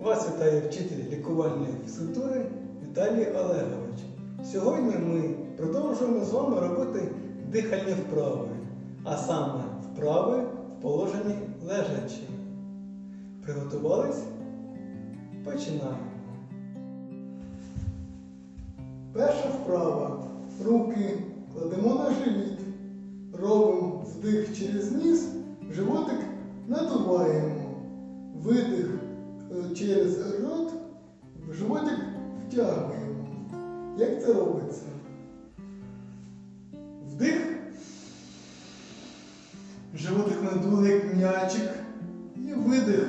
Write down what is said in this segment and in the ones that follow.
Вас вітає вчитель лікувальної фізкультури Віталій Олегович. Сьогодні ми продовжуємо з вами робити дихальні вправи, а саме вправи в положенні лежачі. Приготувались? Починаємо. Перша вправа. Руки кладемо на живіт. Робимо вдих через ніс, животик надуваємо. Видих через рот, животик втягуємо. Як це робиться? Вдих. Животик надули як м'ячик. І видих.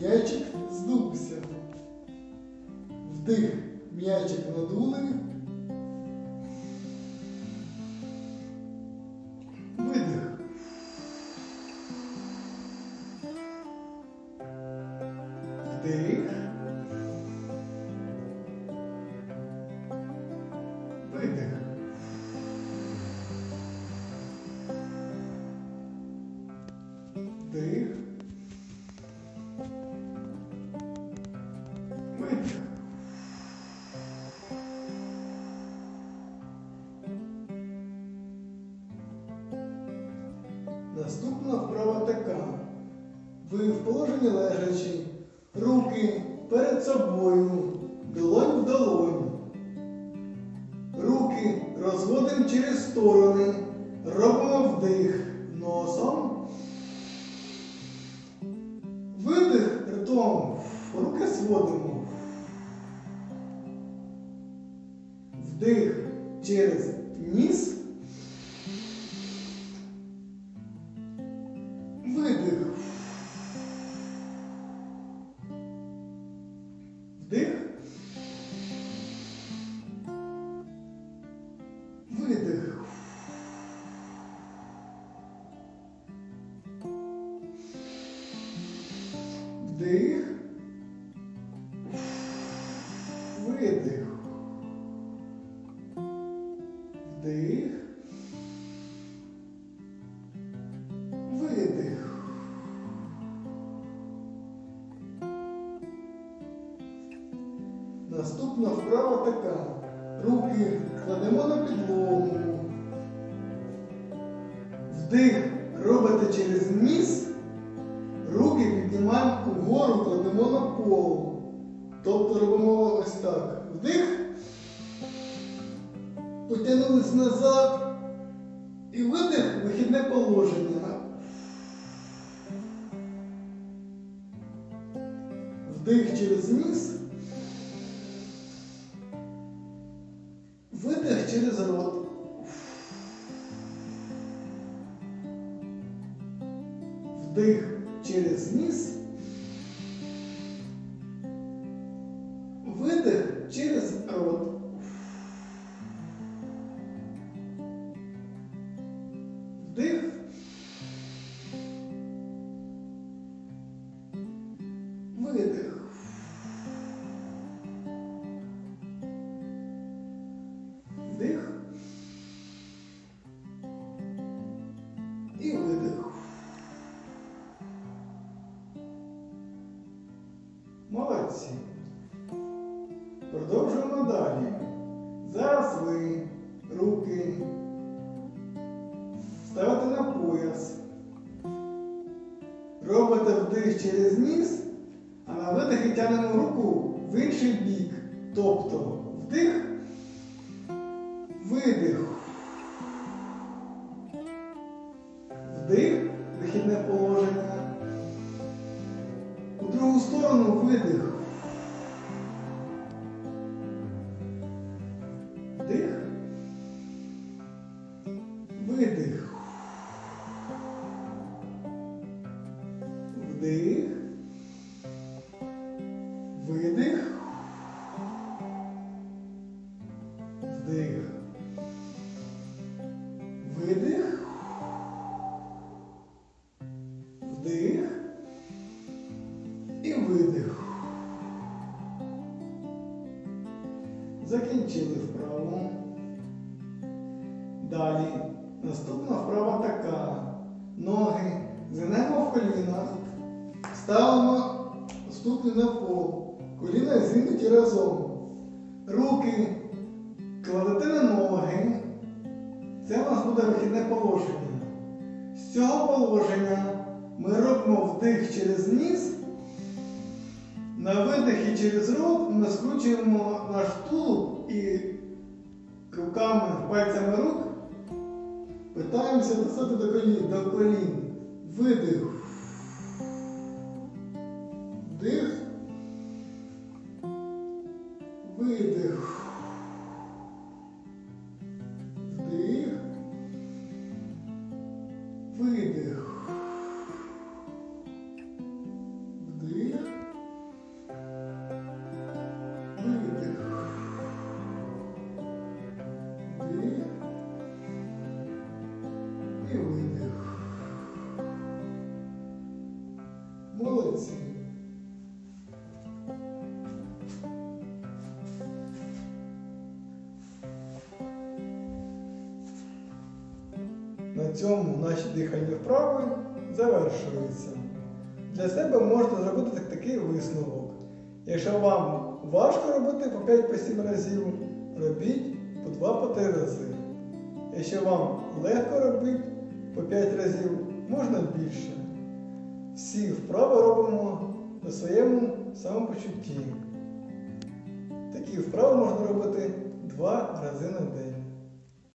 М'ячик здувся. Вдих. М'ячик надули. Вдих. Видих. Вдих. Видих. Наступна вправа така. Ви в положенні лежачі, руки перед собою, долонь в долонь. Руки розводимо через сторони, робимо вдих носом. Видих ртом, руки зводимо. Вдих через ніс. Вдих. Видих. Вдих. Наступна вправа така. Руки кладемо на підлогу. Вдих робите через ніс. Руки піднімаємо вгору, кладемо на пол. Тобто робимо ось так. Вдих. Потягнулись назад. І видих вихідне положення. Видих через рот. Вдих через ніс. Видих через рот. Вдих. Видих. Молодці. Продовжуємо далі. Ви руки ставите на пояс. Робите вдих через ніс, а на видихі тягнемо руку в інший бік. Тобто вдих, видих. Видих. Вдих. Видих. Вдих. І видих. Закінчили вправу. Далі. Наступна вправа така. Ноги згинемо в колінах, Ставимо ступні на пол. Коліна зігнуті разом. Руки кладете на ноги. Це у нас буде вихідне положення. З цього положення ми робимо вдих через ніс. На видихі через рот ми скручуємо наш тулуб і руками, пальцями рук питаємося достати до колін. До колін. Видих. На цьому наші дихальні вправи завершуються. Для себе можете зробити такий висновок. Якщо вам важко робити по 5-7 разів, робіть по 2-3 рази. Якщо вам легко робити по 5 разів, можна більше. Всі вправи робимо на своєму самопочутті. Такі вправи можна робити 2 рази на день.